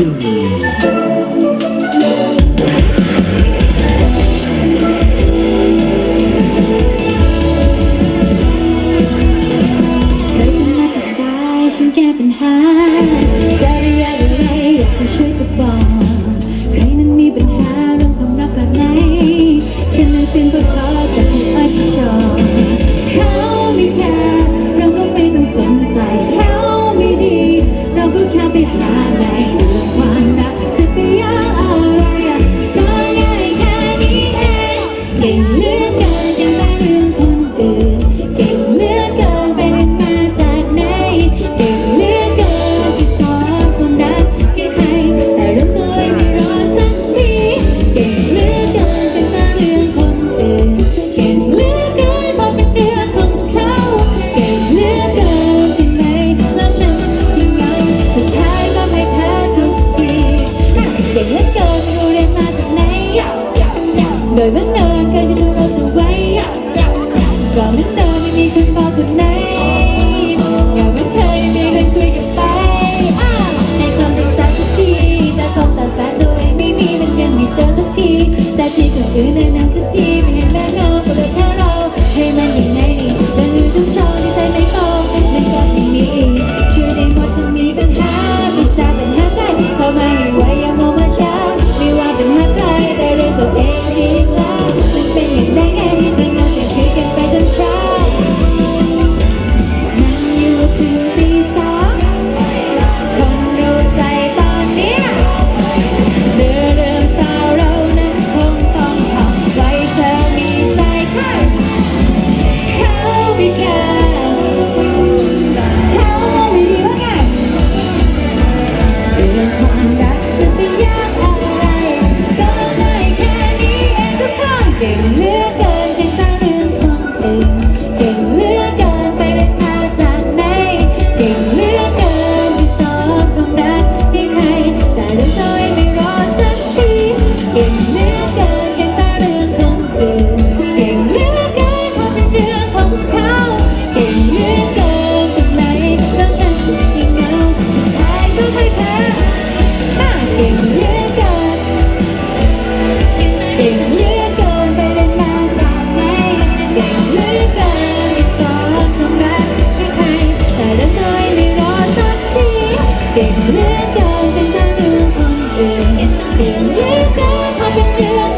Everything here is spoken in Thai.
Ooh. ยมานานการจะดูเราจะไว้อก่อนนั้นเดินไม่มีคนบอกคนไหน feel